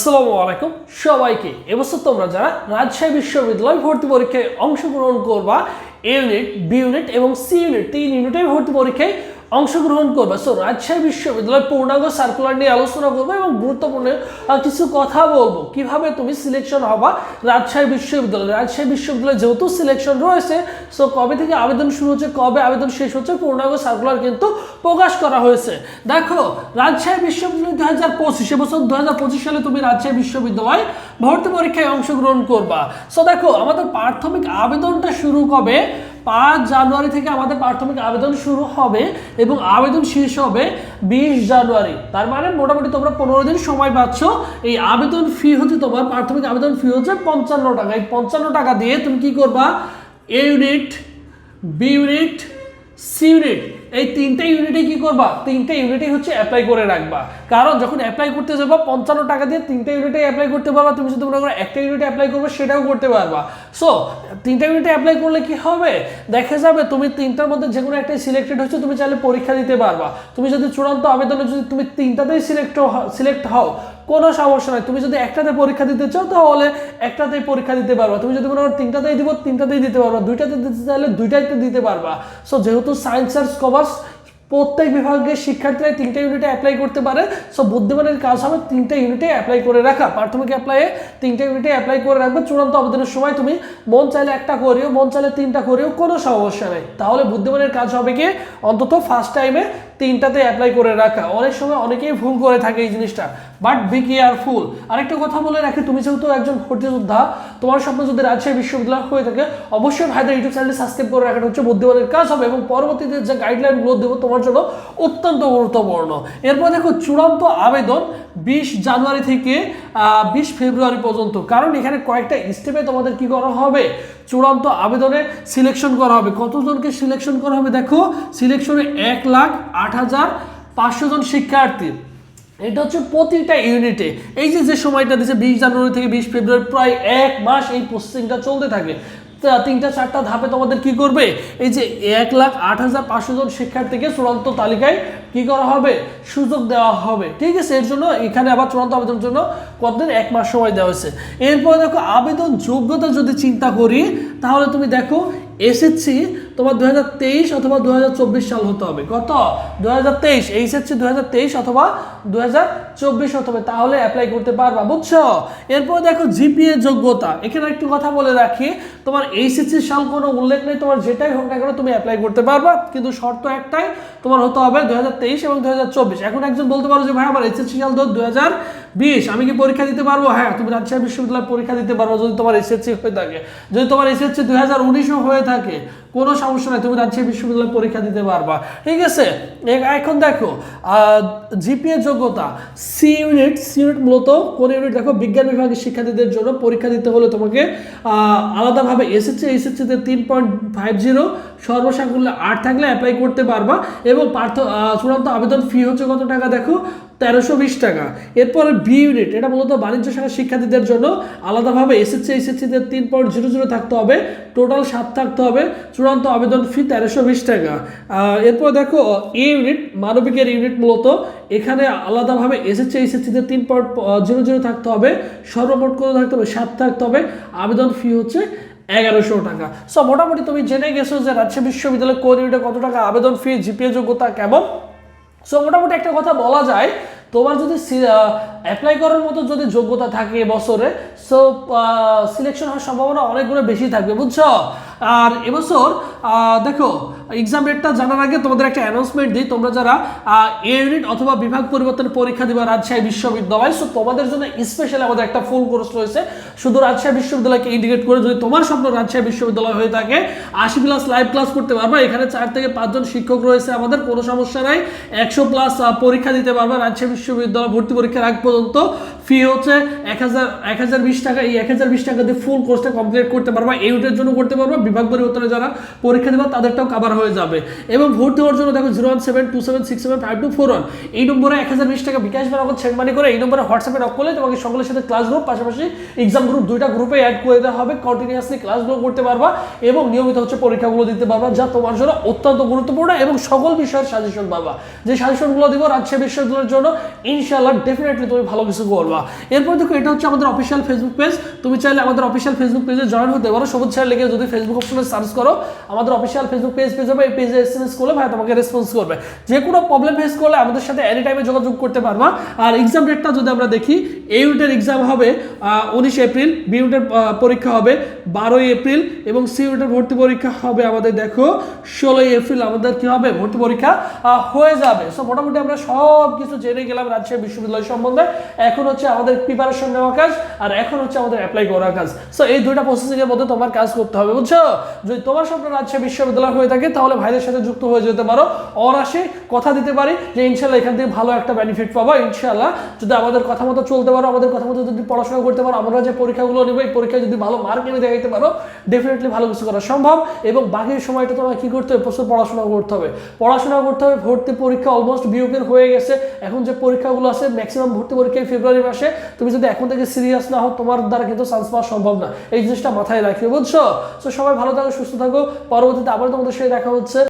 আসসালামু আলাইকুম সবাইকে। এবছর তোমরা যারা রাজশাহী বিশ্ববিদ্যালয় ভর্তি পরীক্ষায় অংশগ্রহণ করবা এ ইউনিট বি ইউনিট এবং সি ইউনিট তিন ইউনিটের ভর্তি পরীক্ষায় অংশগ্রহণ করবে। সো রাজশাহী বিশ্ববিদ্যালয় পূর্ণাঙ্গ সার্কুলার নিয়ে আলোচনা করব এবং গুরুত্বপূর্ণ কিছু কথা বলব। কীভাবে তুমি সিলেকশন হবা রাজশাহী বিশ্ববিদ্যালয়? রাজশাহী বিশ্ববিদ্যালয়ে যেহেতু সিলেকশন রয়েছে সো কবে থেকে আবেদন শুরু হচ্ছে, কবে আবেদন শেষ হচ্ছে, পূর্ণাঙ্গ সার্কুলার কিন্তু প্রকাশ করা হয়েছে। দেখো, রাজশাহী বিশ্ববিদ্যালয় দু হাজার পঁচিশ এবছর দু হাজার পঁচিশ সালে তুমি রাজশাহী বিশ্ববিদ্যালয় ভর্তি পরীক্ষায় অংশগ্রহণ করবা। সো দেখো, আমাদের প্রাথমিক আবেদনটা শুরু কবে? পাঁচ জানুয়ারি থেকে আমাদের প্রাথমিক আবেদন শুরু হবে এবং আবেদন শেষ হবে বিশ জানুয়ারি। তার মানে মোটামুটি তোমরা পনেরো দিন সময় পাচ্ছ। এই আবেদন ফি হচ্ছে তোমার প্রাথমিক আবেদন ফি হচ্ছে পঞ্চান্ন টাকা। এই পঞ্চান্ন টাকা দিয়ে তুমি কী করবা? A unit B unit C unit এই তিনটে ইউনিটে কি করবা? তিনটে ইউনিটে হচ্ছে অ্যাপ্লাই করে রাখবা। কারণ যখন অ্যাপ্লাই করতে যাব, পঞ্চান্ন টাকা দিয়ে তিনটে ইউনিটে অ্যাপ্লাই করতে পারবা। তুমি যদি মনে করো একটা ইউনিটে অ্যাপ্লাই করবে, সেটাও করতে পারবা। সো তিনটা ইউনিটে অ্যাপ্লাই করলে কি হবে? দেখা যাবে তুমি তিনটার মধ্যে যে কোনো একটাই সিলেক্টেড হচ্ছে তুমি চাইলে পরীক্ষা দিতে পারবা। তুমি যদি চূড়ান্ত আবেদনে যদি তুমি তিনটাতেই সিলেক্ট সিলেক্ট হও কোনো সমস্যা নয় তুমি যদি একটাতে পরীক্ষা দিতে চাও তাহলে একটাতেই পরীক্ষা দিতে পারবা। তুমি যদি মনে করো তিনটাতেই দিব, তিনটাতেই দিতে পারবা। দুইটাতে দিতে চাইলে দুইটাইতে দিতে পারবা। সো যেহেতু সায়েন্স আর কমার্স প্রত্যেক বিভাগের শিক্ষার্থীরা তিনটা ইউনিটে অ্যাপ্লাই করতে পারে সো বুদ্ধিমানের কাজ হবে তিনটা ইউনিটে অ্যাপ্লাই করে রাখা। প্রাথমিক অ্যাপ্লাইয়ে তিনটা ইউনিটে অ্যাপ্লাই করে রাখবে। চূড়ান্ত আবেদনের সময় তুমি মন চাইলে একটা করিও, মন চাইলে তিনটা করিও, কোনো সমস্যা নেই। তাহলে বুদ্ধিমানের কাজ হবে কি? অন্তত ফার্স্ট টাইমে তিনটাতে অ্যাপ্লাই করে রাখা। অনেক সময় অনেকেই ভুল করে থাকে এই জিনিসটা বাট বি কেয়ারফুল আরেকটা কথা বলে রাখি, তুমি যেহেতু একজন ভর্তি যোদ্ধা তোমার স্বপ্ন যদি রাজশাহী বিশ্ববিদ্যালয় হয়ে থাকে, অবশ্যই ভাইদের ইউটিউব চ্যানেলটি সাবস্ক্রাইব করে রাখাটা হচ্ছে বুদ্ধিমানের কাজ হবে এবং পরবর্তীতে যে গাইডলাইনগুলো দেবো, তোমার জন্য অত্যন্ত গুরুত্বপূর্ণ। এরপর দেখো, চূড়ান্ত আবেদন বিশ জানুয়ারি থেকে বিশ ফেব্রুয়ারি পর্যন্ত। কারণ এখানে কয়েকটা স্টেপে তোমাদের কি করা হবে? চূড়ান্ত আবেদনে সিলেকশন করা হবে। কতজনকে সিলেকশন করা হবে? দেখো সিলেকশনে এক লাখ আট হাজার পাঁচশো জন শিক্ষার্থী। এটা হচ্ছে প্রতিটা ইউনিটে এই যে যে সময়টা দিচ্ছে, বিশ জানুয়ারি থেকে বিশ ফেব্রুয়ারি, প্রায় এক মাস এই প্রসেসিংটা চলতে থাকে। তিনটা চারটা ধাপে তোমাদের কি করবে? এই যে এক লাখ আট হাজার পাঁচশো জন শিক্ষার্থীকে চূড়ান্ত তালিকায় কি করা হবে? সুযোগ দেওয়া হবে। ঠিক আছে, এর জন্য এখানে আবার চূড়ান্ত আবেদনের জন্য কতদিন? এক মাস সময় দেওয়া হয়েছে। এরপর দেখো, আবেদন যোগ্যতা যদি চিন্তা করি, তাহলে তুমি দেখো এসএসসি তোমার দু হাজার তেইশ অথবা দুই হাজার চব্বিশ সাল হতে হবে। কত? দু হাজার তেইশ এইচএসসি দুই হাজার তেইশ অথবা দু হতে হবে। তাহলে অ্যাপ্লাই করতে পারবা, বুঝছ? এরপর দেখো জিপিএ যোগ্যতা। এখানে একটু কথা বলে রাখি। তোমার এইচএসসি সাল কোনো উল্লেখ নেই তোমার যেটাই হোক না কেন তুমি অ্যাপ্লাই করতে পারবা কিন্তু শর্ত একটাই তোমার হতে হবে দু এবং দু এখন একজন বলতে পারো যে ভাই আমার এইচএসসি সাল দু হাজার বিশ আমি কি পরীক্ষা দিতে পারব? হ্যাঁ তুমি রাজশাহী বিশ্ববিদ্যালয় পরীক্ষা দিতে পারব যদি তোমার এসএসসি হয়ে থাকে। যদি তোমার এসএসসি দুই হাজার হয়ে থাকে কোনো সমস্যা নাই তুমি রাজশাহী বিশ্ববিদ্যালয় পরীক্ষা দিতে পারবা। ঠিক আছে? এখন দেখো জিপিএ যোগ্যতা সি ইউনিট সি ইউনিট মূলত কোন ইউনিট দেখো বিজ্ঞান বিভাগের শিক্ষার্থীদের জন্য পরীক্ষা দিতে হলে তোমাকে আহ, আলাদাভাবে এসএসসি এইচএসসিতে তিন পয়েন্ট ফাইভ জিরো সর্বসাকুল্যে আট থাকলে অ্যাপ্লাই করতে পারবা। এবং পার্থ চূড়ান্ত আবেদন ফি হচ্ছে কত টাকা? দেখো, তেরোশো বিশ টাকা। এরপরে বি ইউনিট এটা মূলত বাণিজ্য শাখার শিক্ষার্থীদের জন্য। আলাদাভাবে এসএসসি এসএসসিতে তিন পয়েন্ট জিরো জিরো থাকতে হবে। টোটাল সাত থাকতে হবে। চূড়ান্ত আবেদন ফি তেরোশো বিশ টাকা। এরপর দেখো এ ইউনিট মানবিকের ইউনিট মূলত। এখানে আলাদাভাবে এসএসসি এসএসসিতে তিন পয়েন্ট জিরো জিরো থাকতে হবে। সর্বমোট কত থাকতে হবে? সাত থাকতে হবে। আবেদন ফি হচ্ছে এগারোশো টাকা। সো মোটামুটি তুমি জেনে গেছো যে রাজশাহী বিশ্ববিদ্যালয় কোন কত টাকা আবেদন ফি জিপিএ যোগ্যতা কেমন? সো মোটামুটি একটা কথা বলা যায়, তোমার যদি অ্যাপ্লাই করার মতো যদি যোগ্যতা থাকে বছরে সো সিলেকশন হওয়ার সম্ভাবনা অনেকগুলো বেশি থাকবে, বুঝছ? আর এবছর দেখো এক্সাম ডেটটা জানার আগে তোমাদের একটা অ্যানাউন্সমেন্ট দিই, তোমরা যারা এ ইউনিট অথবা বিভাগ পরিবর্তনের পরীক্ষা দিবা রাজশাহী বিশ্ববিদ্যালয় সো তোমাদের জন্য স্পেশালি আমাদের একটা ফুল কোর্স রয়েছে। শুধু রাজশাহী বিশ্ববিদ্যালয়কে ইন্ডিকেট করে যদি তোমার স্বপ্ন রাজশাহী বিশ্ববিদ্যালয় হয়ে থাকে, আশি প্লাস লাইভ ক্লাস করতে পারবা, এখানে চার থেকে পাঁচজন শিক্ষক রয়েছে আমাদের, কোনো সমস্যা নাই। একশো প্লাস পরীক্ষা দিতে পারবা, রাজশাহী বিশ্ববিদ্যালয় ভর্তি পরীক্ষার আগ পর্যন্ত ফি হচ্ছে এক হাজার এক হাজার বিশ টাকা। এই এক হাজার বিশ টাকা দিয়ে ফুল কোর্সটা কমপ্লিট করতে পারবা এই ইউনিটের জন্য করতে পারবা। বিভাগ পরিবর্তনে যারা পরীক্ষা দেবা, তাদেরটাও কাভার হয়ে যাবে। এবং ভর্তি হওয়ার জন্য দেখো zero one seven two seven six seven five two four one এই নম্বরে এক হাজার বিশ টাকা বিকাশ বা নগদ সেন্ড মানি করে এই নম্বরে হোয়াটসঅ্যাপে নক করলে তোমাকে সকলের সাথে ক্লাস গ্রুপ পাশাপাশি এক্সাম গ্রুপ দুইটা গ্রুপে অ্যাড করে দেওয়া হবে। কন্টিনিউয়াসলি ক্লাসগুলো করতে পারবা এবং নিয়মিত হচ্ছে পরীক্ষাগুলো দিতে পারবা, যা তোমার জন্য অত্যন্ত গুরুত্বপূর্ণ এবং সকল বিষয়ের সাজেশন পাবা। যে সাজেশনগুলো দিব রাজশাহী বিশ্ববিদ্যালয়ের জন্য, ইনশাআল্লাহ ডেফিনেটলি তুমি ভালো কিছু করবা। এরপর দেখো, এটা হচ্ছে আমাদের অফিসিয়াল ফেসবুক পেজ তুমি চাইলে আমাদের অফিসিয়াল ফেসবুক পেজে জয়েন হতে পারো। সবুজ স্যার লিখে যদি ফেসবুক অপশনে সার্চ করো, আমাদের অফিসিয়াল ফেসবুক পেজ পেজ হবে এই পেজে এস এম এস করলে ভাই তোমাকে রেসপন্স করবে। যে কোনো প্রবলেম ফেস করলে আমাদের সাথে এনি টাইমে যোগাযোগ করতে পারবা। আর এক্সাম ডেটটা যদি আমরা দেখি এই ইউনিটের এক্সাম হবে উনিশ এপ্রিল বি ইউনিটের পরীক্ষা হবে বারোই এপ্রিল এবং সি ইউনিটের ভর্তি পরীক্ষা হবে আমাদের দেখো, ষোলোই এপ্রিল। আমাদের কি হবে? ভর্তি পরীক্ষা হয়ে যাবে। সো মোটামুটি আমরা সব কিছু জেনে গেলাম রাজশাহী বিশ্ববিদ্যালয় সম্বন্ধে। এখন হচ্ছে আমাদের প্রিপারেশন নেওয়া কাজ আর এখন হচ্ছে আমাদের অ্যাপ্লাই করা কাজ। সো এই দুইটা প্রসেসিং এর মধ্যে তোমার কাজ করতে হবে, বুঝছ? যদি তোমার স্বপ্ন রাজশাহী বিশ্ববিদ্যালয় হয়ে থাকে, তাহলে ভাইদের সাথে যুক্ত হয়ে যেতে পারো। অনাসে কথা দিতে পারি যে ইনশাল্লাহ এখান থেকে ভালো একটা বেনিফিট পাবো ইনশাল্লাহ যদি আমাদের কথা মতো চলতে পারো, আমাদের কথা মতো যদি পড়াশোনা করতে পারো, আমরা যে পরীক্ষাগুলো নেব, এই পরীক্ষায় যদি ভালো মার্ক এনে দেখাইতে পারো ডেফিনেটলি ভালো কিছু করা সম্ভব। এবং বাকি সময়টা তোমার কি করতে হবে? প্রচুর পড়াশোনা করতে হবে। পড়াশোনা করতে হবে, ভর্তি পরীক্ষা অলমোস্ট বিউপের হয়ে গেছে। এখন যে পরীক্ষাগুলো আছে ম্যাক্সিমাম ভর্তি পরীক্ষায় ফেব্রুয়ারি মাসে তুমি যদি এখন থেকে সিরিয়াস না হও, তোমার দ্বারা কিন্তু চান্স পাওয়া সম্ভব না। এই জিনিসটা মাথায় রাখি বুঝছ? তো সবাই ভালো থাকো, সুস্থ থাকো। পরবর্তীতে আবার তোমাদের সাথে দেখা হচ্ছে।